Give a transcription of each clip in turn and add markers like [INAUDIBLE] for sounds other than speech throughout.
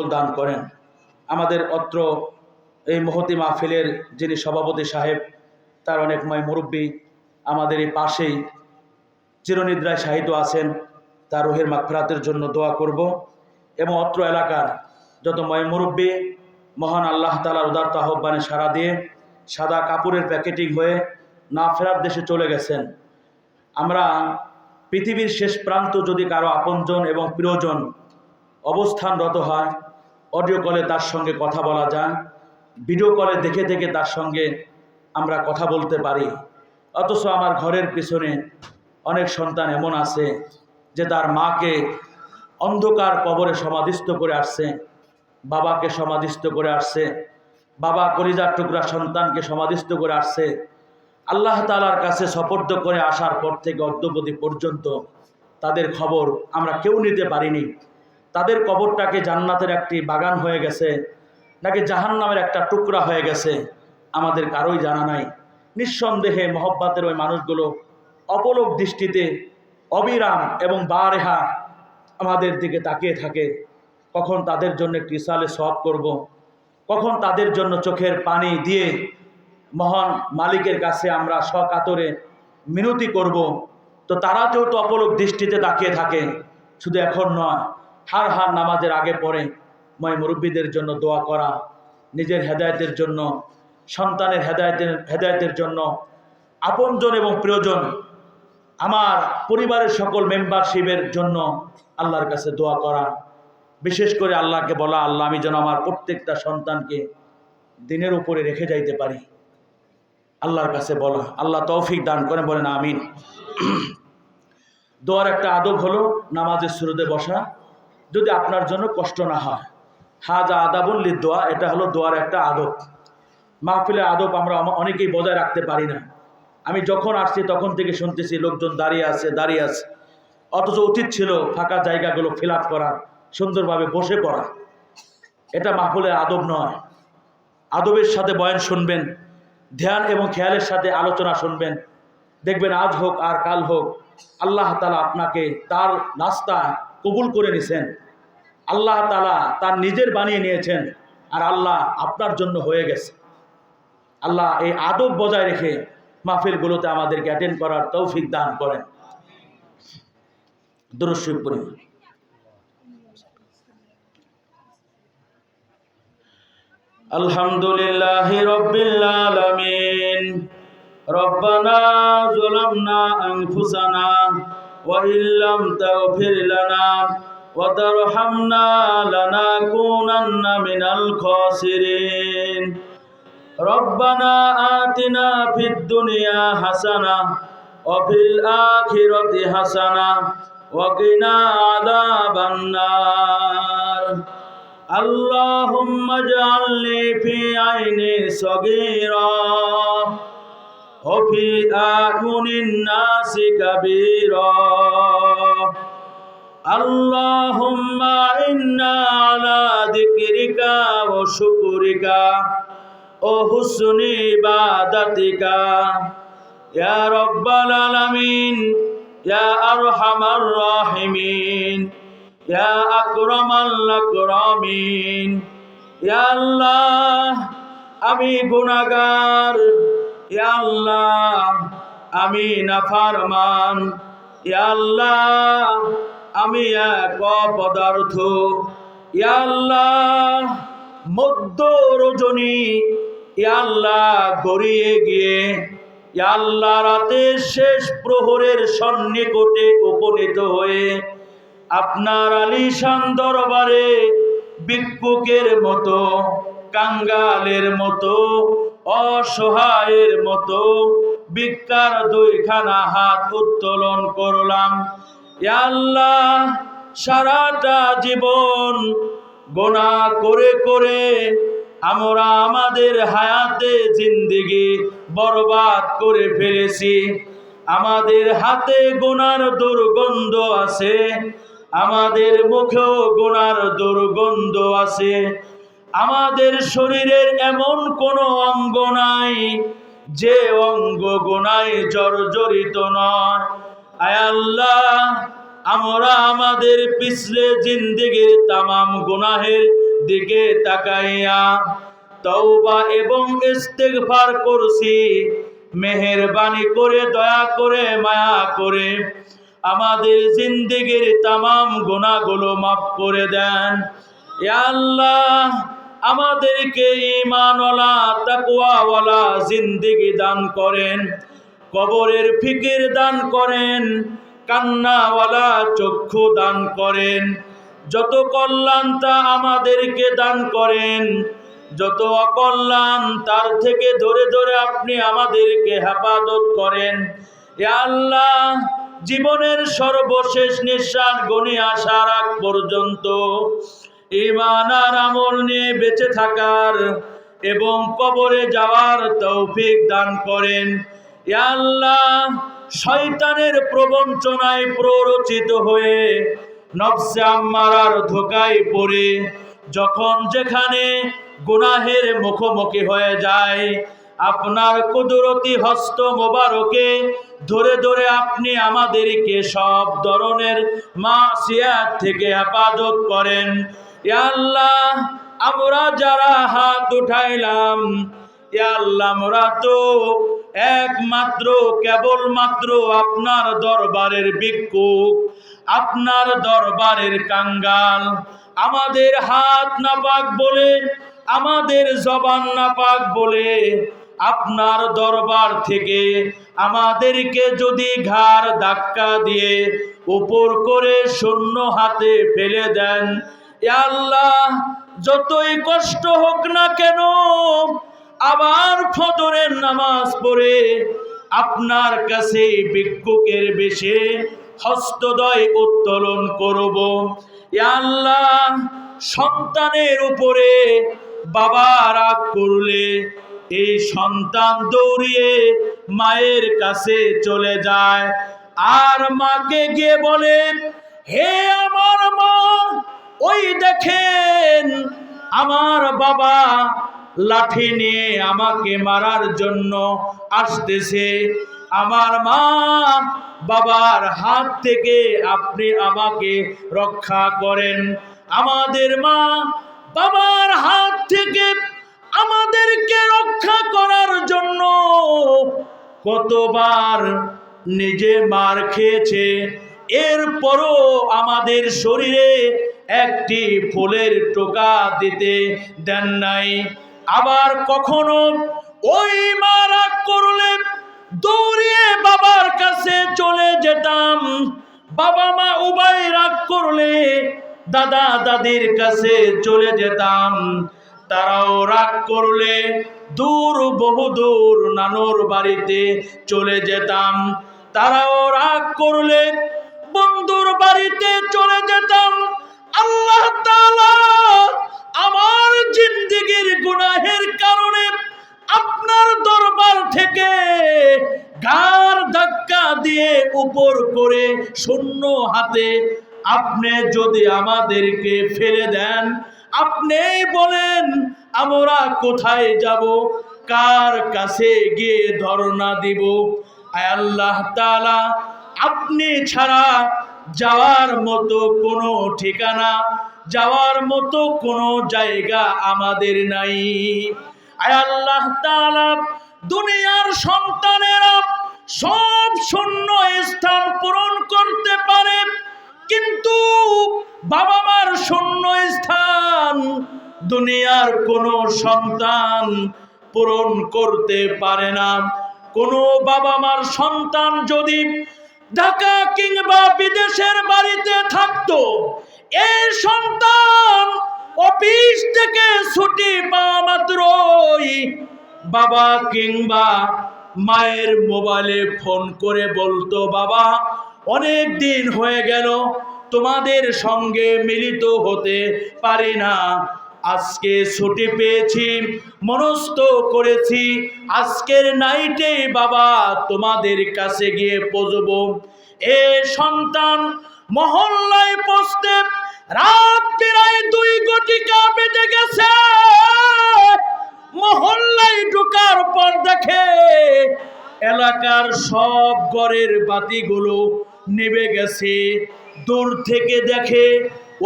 মঙ্গল দান করেন। আমাদের অত্র এই মহতি মাহফিলের যিনি সভাপতি সাহেব, তার অনেক ময় মুরব্বী আমাদের এই পাশেই চিরনিদ্রায় শাহিত আছেন। তার রোহের মাগফিরাতের জন্য দোয়া করব এবং অত্র এলাকার যত ময় মুরব্বী, মহান আল্লাহ তালার উদার্ত আহ্বানে সাড়া দিয়ে সাদা কাপড়ের প্যাকেটিং হয়ে না ফেরার দেশে চলে গেছেন। আমরা পৃথিবীর শেষ প্রান্ত যদি কারও আপনজন এবং প্রিয়জন অবস্থানরত হয় অডিও কলে তার সঙ্গে কথা বলা যায়। ভিডিও কলে দেখে দেখে তার সঙ্গে আমরা কথা বলতে পারি। অথচ আমার ঘরের পিছনে অনেক সন্তান এমন আছে যে তার মাকে অন্ধকার কবরে সমাধিস্থ করে আসছে, বাবাকে সমাধিস্থ করে আসছে, বাবা কলিজার টুকরা সন্তানকে সমাধিস্থ করে আসছে। আল্লাহ তালার কাছে সপর্দ করে আসার পর থেকে অদ্যবধি পর্যন্ত তাদের খবর আমরা কেউ নিতে পারিনি। তাদের কবরটাকে জান্নাতের একটি বাগান হয়ে গেছে, নাকি জাহান নামের একটা টুকরা হয়ে গেছে, আমাদের কারোই জানা নাই নিঃসন্দেহে মহব্বাতের ওই মানুষগুলো অপলোক দৃষ্টিতে অবিরাম এবং বারেহা আমাদের দিকে তাকিয়ে থাকে কখন তাদের জন্য একটি ইসালে সব করব। কখন তাদের জন্য চোখের পানি দিয়ে মহান মালিকের কাছে আমরা সকাতরে মিনতি করব। তো তারা যেহেতু অপলোক দৃষ্টিতে তাকিয়ে থাকে, শুধু এখন নয় হার হার নামাজের আগে পরে ময় মুরব্বীদের জন্য দোয়া করা, নিজের হেদায়তের জন্য, সন্তানের হেদায়তের হেদায়তের জন্য। আপনজন এবং প্রিয়জন, আমার পরিবারের সকল মেম্বারশিপের জন্য আল্লাহর কাছে দোয়া করা। বিশেষ করে আল্লাহকে বলা, আল্লাহ আমি যেন আমার প্রত্যেকটা সন্তানকে দিনের উপরে রেখে যাইতে পারি। আল্লাহর কাছে বলা, আল্লাহ তৌফিক দান করে বলেন আমিন। [CLEARS THROAT] দোয়ার একটা আদব হলো নামাজের শুরুতে বসা। যদি আপনার জন্য কষ্ট না হয়। হা হাজা আদাবুল্লি দোয়া এটা হলো দোয়ার একটা আদব। মাহফিলের আদব আমরা অনেকেই বজায় রাখতে পারি না। আমি যখন আসছি তখন থেকে শুনতেছি, লোকজন দাঁড়িয়ে আছে দাঁড়িয়ে আছে। অথচ উচিত ছিল ফাঁকা জায়গাগুলো ফিল আপ করা, সুন্দরভাবে বসে পড়া। এটা মাহফিলের আদব নয়। আদবের সাথে বয়ান শুনবেন, ধ্যান এবং খেয়ালের সাথে আলোচনা শুনবেন। দেখবেন আজ হোক আর কাল হোক, আল্লাহ তালা আপনাকে তার নাস্তা কবুল করে নিছেন আল্লাহ তালা তার নিজের বানিয়ে নিয়েছেন আর আল্লাহ আপনার জন্য হয়ে গেছে আল্লাহ এই আদব বজায় রেখে মাহফিলগুলোতে আমাদেরকে অ্যাটেন্ড করার তৌফিক দান করেন দুরস্বীপ করি আলহামদুলিল্লাহ রব্বিল আলামিন ربنا ظلمنا أنفسنا وإن لم تغفر لنا وترحمنا لنكونن من الخاسرين ربنا آتنا في الدنيا حسنة وفي الآخرة حسنة وقنا عذاب النار اللهم اجعلني في عيني صغيرا وفي أعين الناس كبيرا اللهم إنا على ذكرك وشكرك وحسن عبادتك يا رب العالمين يا أرحم الراحمين يا أكرم الأكرمين يا الله আমি গুনাগার ইয়া আল্লাহ, আমি নাফারমান। আল্লাহ, আমি এক পদার্থ ইয়া আল্লাহ মধ্য রজনী আল্লাহ, গড়িয়ে গিয়ে। আল্লাহ, রাতের শেষ প্রহরের সন্নিকটে উপনীত হয়ে আপনার আলিশান দরবারে ভিক্ষুকের মতো, কাঙ্গালের মতো অসহায়ের মতো ভিক্ষার দুইখানা হাত উত্তোলন করলাম। আল্লাহ, সারাটা জীবন গোনা করে করে আমরা আমাদের হায়াতে জিন্দিগি বরবাদ করে ফেলেছি। আমাদের হাতে গোনার দুর্গন্ধ আছে, আমাদের মুখেও গোনার দুর্গন্ধ আছে। আমাদের শরীরের এমন কোনো অঙ্গ নাই যে অঙ্গ গোনায় জর্জরিত নয়। আল্লাহ, আমরা আমাদের পিছলে জিন্দিগির তামাম গুনাহের দিকে তাকাইয়া তওবা এবং ইস্তেগফার করছি। মেহেরবানি করে, দয়া করে, মায়া করে আমাদের জিন্দেগির তামাম গুনাহগুলো মাফ করে দেন। আল্লাহ আমাদেরকে ঈমানওয়ালা, তাকওয়াওয়ালা জিন্দেগি দান করেন, কবরের ফিকির দান করেন, কান্নাওয়ালা চক্ষু দান করেন। যত কল্যাণ তা আমাদেরকে দান করেন, যত অকল্যাণ তার থেকে ধরে ধরে আপনি আমাদেরকে হেফাজত করেন। আল্লাহ জীবনের সর্বশেষ নিঃশ্বাস গণে আসার আগ পর্যন্ত ইমান আর আমল নিয়ে বেঁচে থাকার এবং কবরে যাওয়ার তৌফিক দান করেন। আল্লাহ, শয়তানের প্রবঞ্চনায় প্ররোচিত হয়ে নফসে আম্মারার ধোকায় পড়ে যখন যেখানে গুনাহের মুখোমুখি হয়ে যায়, আপনার কুদরতি হস্ত মোবারকে ধরে ধরে আপনি আমাদেরকে সব ধরনের মাসিয়াত থেকে হেফাজত করেন। আল্লাহ, আমরা যারা হাত উঠাইলাম আল্লাহ, আমরা তো একমাত্র, কেবলমাত্র আপনার দরবারের ভিক্ষুক, আপনার দরবারের কাঙ্গাল। আমাদের হাত নাপাক বলে, আমাদের জবান নাপাক বলে, আপনার দরবার থেকে আমাদেরকে যদি ঘাড় ধাক্কা দিয়ে উপর করে শূন্য হাতে ফেলে দেন আল্লাহ, যতই কষ্ট হোক না কেন, আবার ফজরের নামাজ পড়ে আপনার কাছে ভিক্ষুকের বেশে হস্তদয় উত্তোলন করব। আল্লাহ, সন্তানের উপরে বাবা রাগ করলে এই সন্তান দৌড়িয়ে মায়ের কাছে চলে যায়। আর মাকে গিয়ে বলে, হে ওই দেখেন আমার বাবা লাঠি নিয়ে আমাকে মারার জন্য আসতেছে। আমার মা বাবার হাত থেকে আপনি আমাকে রক্ষা করেন। আমাদের মা বাবার হাত থেকে আমাদেরকে রক্ষা করার জন্য কতবার নিজে মার খেয়েছে। এরপরও আমাদের শরীরে একটি ফুলের টোকা দিতে দেন নাই। আবার কখনো ওই মা রাগ করলে দৌড়িয়ে বাবার কাছে চলে যেতাম। বাবা মা উভয় রাগ করলে দাদা দাদির কাছে চলে যেতাম। তারাও রাগ করলে দূর, বহু দূর নানুর বাড়িতে চলে যেতাম। তারাও রাগ করলে বন্ধুর বাড়িতে চলে যেতাম। হাতে আপনি যদি আমাদেরকে ফেলে দেন আপনি বলেন, আমরা কোথায় যাব? কার কাছে গিয়ে ধর্ণা দিব? আল্লাহ তাআলা, আপনি ছাড়া যাওয়ার মতো কোনো ঠিকানা, যাওয়ার মতো কোনো জায়গা আমাদের নাই। আয় আল্লাহ তাআলা, দুনিয়ার সন্তানেরা সব শূন্য স্থান পূরণ করতে পারে। কিন্তু বাবা মার শূন্য স্থান, দুনিয়ার কোনো সন্তান পূরণ করতে পারে না। কোনো বাবা মার সন্তান যদি ঢাকা কিংবা বিদেশের বাড়িতে থাকতো এই সন্তান অফিস থেকে ছুটি পাওয়া মাত্রই বাবা কিংবা মায়ের মোবাইলে ফোন করে বলতো, বাবা, অনেক দিন হয়ে গেল, তোমাদের সঙ্গে মিলিত হতে পারি না। আজকে ছুটি পেয়েছি, মনস্থ করেছি। আজকের নাইটে বাবা তোমাদের কাছে গিয়ে পৌঁছবো। এ সন্তান মহল্লায় পৌঁছতে রাত প্রায় দুই গটিকা বেজে গেছে মহল্লায় ঢোকার পর দেখে এলাকার সব ঘরের বাতিগুলো নেবে গেছে। দূর থেকে দেখে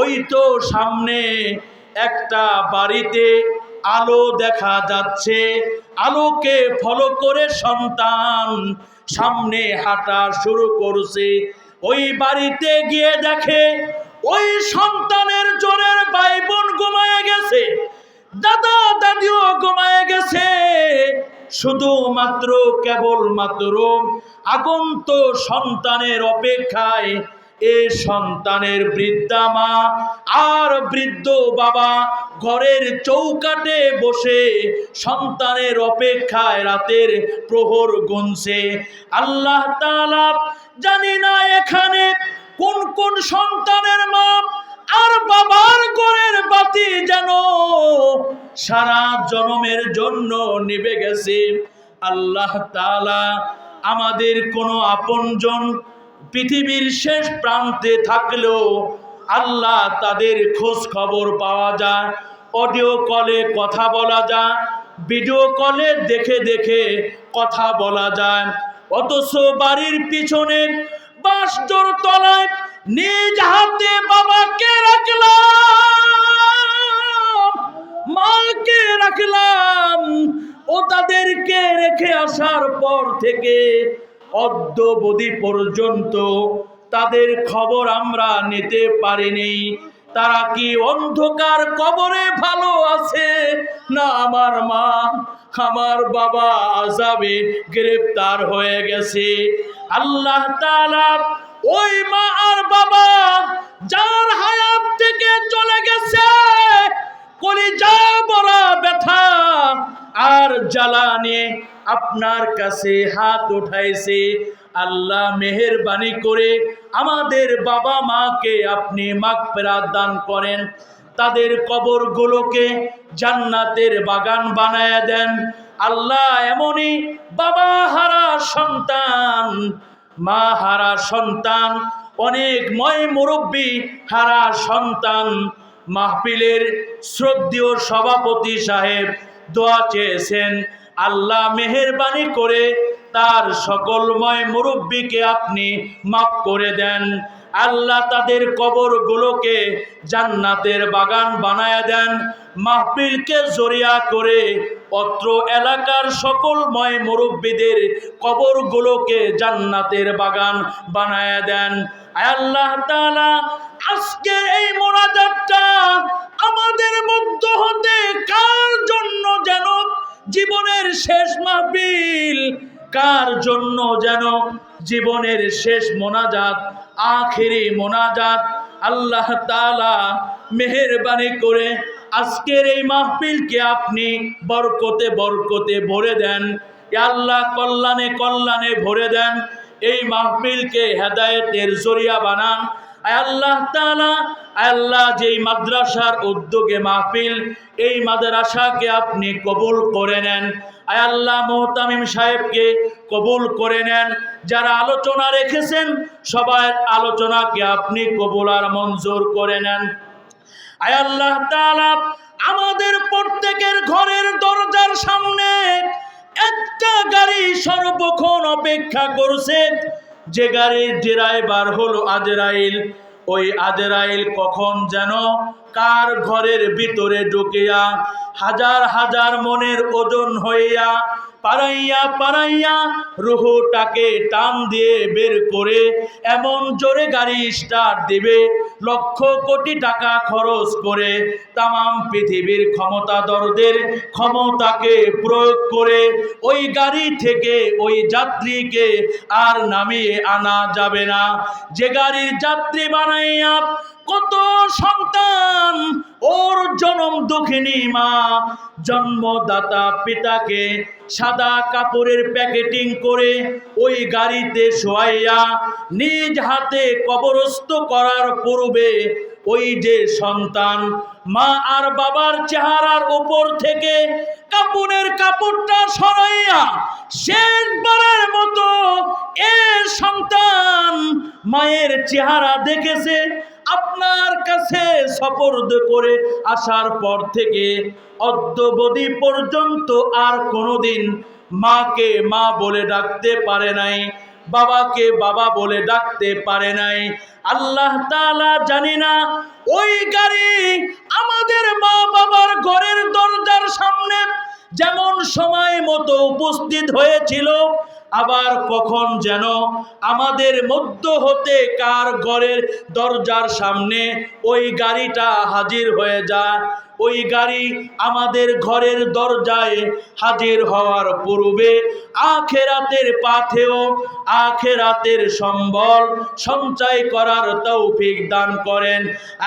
ওই তো সামনে একটা বাড়িতে আলো দেখা যাচ্ছে। আলোকে ফলো করে সন্তান সামনে হাঁটা শুরু করছে। ওই বাড়িতে গিয়ে দেখে ওই সন্তানের জোরের ভাই বোন ঘুমায় গেছে। দাদা শুধুমাত্র কেবলমাত্র আগন্ত সন্তানের অপেক্ষায় এ সন্তানের বৃদ্ধা মা আর বৃদ্ধ বাবা ঘরের চৌকাটে বসে সন্তানের অপেক্ষায় রাতের প্রহর গুনছে। আল্লাহ তাআলা জানি না এখানে কোন কোন সন্তানের মা আর বাবার ঘরের বাতি যেন সারা জনমের জন্য নিভে গেছে। আল্লাহ তাআলা আমাদের কোনো আপনজন পৃথিবীর শেষ প্রান্তে থাকলেও আল্লাহ তাদের খোঁজ খবর পাওয়া যায়, অডিও কলে কথা বলা যায়, ভিডিও কলে দেখে দেখে কথা বলা যায়। অথচ বাড়ির পিছনে বাসজোর তলায় নিজ হাতে বাবাকে রাখলাম মাকে রাখলাম, ও তাদেরকে রেখে আসার পর থেকে অদ্যবধি পর্যন্ত তাদের খবর আমরা নিতে পারিনি। তারা কি অন্ধকার কবরে ভালো আছে না আমার মা? আমার বাবা আজাবে গ্রেপ্তার হয়ে গেছে। আল্লাহ তাআলা ওই মা আর বাবা যার হায়াত থেকে চলে গেছে, কলিজা বড়া ব্যথা আর জ্বালানে আপনার কাছে হাত উঠাইছে। আল্লাহ মেহেরবানি করে আমাদের বাবা মাকে আপনি মাগফিরাত দান করেন। তাদের কবরগুলোকে জান্নাতের বাগান বানায় দেন। আল্লাহ এমনই বাবা হারা সন্তান মা হারা সন্তান, অনেক ময় মুরব্বী হারা সন্তান। মাহফিলের শ্রদ্ধেয় সভাপতি সাহেব দোয়া চেয়েছেন, আল্লাহ মেহেরবানি করে তার সকলময় মুরব্বীকে আপনি মাফ করে দেন। আল্লাহ তাদের কবরগুলোকে জান্নাতের বাগান বানায় দেন। মাহফিলকে জরিয়া করে অত্র এলাকার সকলময় মুরব্বীদের কবরগুলোকে জান্নাতের বাগান বানায় দেন। আল্লাহ তাআলা আজকে এই মোনাজাতটা আমাদের মধ্য হতে কার জন্য যেন জীবনের শেষ মাহফিল কার জন্য যেন জীবনের শেষ মোনাজাত, আখেরি মোনাজাত? আল্লাহ তালা মেহেরবানি করে আজকের এই মাহফিলকে আপনি বরকতে বরকতে ভরে দেন। আল্লাহ কল্যাণে কল্যাণে ভরে দেন। এই মাহফিলকে হেদায়েতের জরিয়া বানান। আল্লাহ আয় আল্লাহ যেই মাদ্রাসার উদ্যোগে মাহফিল, এই মাদ্রাসাকে আপনি কবুল করে নেন। আল্লাহ মোহতামিম সাহেবকে কবুল করে নেন। যারা আলোচনা রেখেছেন সবাই আলোচনাকে আপনি কবুল আর মঞ্জুর করে নেন। আল্লাহ তাআলা, আমাদের প্রত্যেকের ঘরের দরজার সামনে একটা গাড়ি সর্বক্ষণ অপেক্ষা করছে। যে গাড়ির ড্রাইভার হলো আজরাইল। ওই আজরাইল কখন যেন কার ঘরের ভিতরে ঢুকিয়া হাজার হাজার মনের ওজন হইয়া পারাইয়া পারাইয়া রুহুটাকে টান দিয়ে বের করে এমন জোরে গাড়ি স্টার্ট দিবে, লক্ষ কোটি টাকা খরচ করে তামাম পৃথিবীর ক্ষমতাধরদের ক্ষমতাকে প্রয়োগ করে ওই গাড়ি থেকে ওই যাত্রীকে আর নামিয়ে আনা যাবে না। যে গাড়ির যাত্রী বানাইয়া কত সন্তান ওর জনম দুঃখিনী মা, জন্মদাতা পিতাকে সাদা কাপড়ের প্যাকেটিং করে ওই গাড়িতে শোয়াইয়া নিজ হাতে কবরস্থ করার পূর্বে ওই যে সন্তান মা আর বাবার চেহারার উপর থেকে কাপড়ের কাপড়টা সরাইয়া শেষবারের মতো এ সন্তান মায়ের চেহারা দেখেছে। আপনার কাছে সপর্দ করে আসার পর থেকে অদ্যবধি পর্যন্ত আর কোনোদিন মাকে মা বলে ডাকতে পারে নাই, বাবাকে বাবা বলে ডাকতে পারে নাই। আল্লাহ তালা জানি না, ওই গাড়ি আমাদের মা বাবার ঘরের দরজার সামনে যেমন সময় মতো উপস্থিত হয়েছিল আবার কখন যেন আমাদের মধ্য হতে কার ঘরের দরজার সামনে ওই গাড়িটা হাজির হয়ে যায়। ওই গাড়ি আমাদের ঘরের দরজায় হাজির হওয়ার পূর্বে আখেরাতের পাথেও আখেরাতের সম্বল সঞ্চয় করার তৌফিক দান করেন।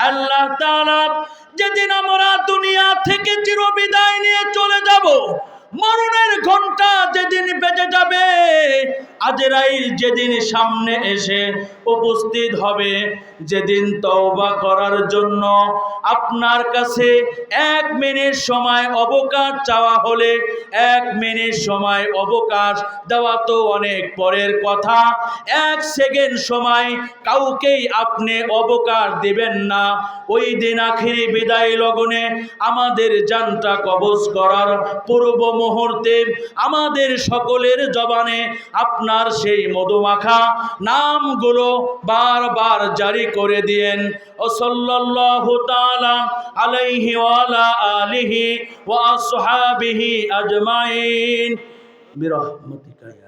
আল্লাহ তাআলা, যেদিন আমরা দুনিয়া থেকে চিরবিদায় নিয়ে চলে যাব মরণের ঘণ্টা যেদিন বেজে যাবে আজরাইল যেদিন সামনে এসে উপস্থিত হবে, যেদিন তওবা করার জন্য আপনার কাছে এক মিনিট সময় অবকাশ চাওয়া হলে, এক মিনিট সময় অবকাশ দেওয়া তো অনেক পরের কথা। এক সেকেন্ড সময় কাউকেই আপনি অবকাশ দিবেন না। ওই দিন আখিরি বিদায় লগনে আমাদের যানটা কবজ করার পূর্ব মুহূর্তে আমাদের সকলের জবানে আপনার সেই মধুমাখা নামগুলো বারবার জারি করে দিয়েন। ও সাল্লাল্লাহু তাআলা আলাইহি ওয়ালা আলিহি ওয়া আসহাবিহি আজমাইন। বিরহমতিকা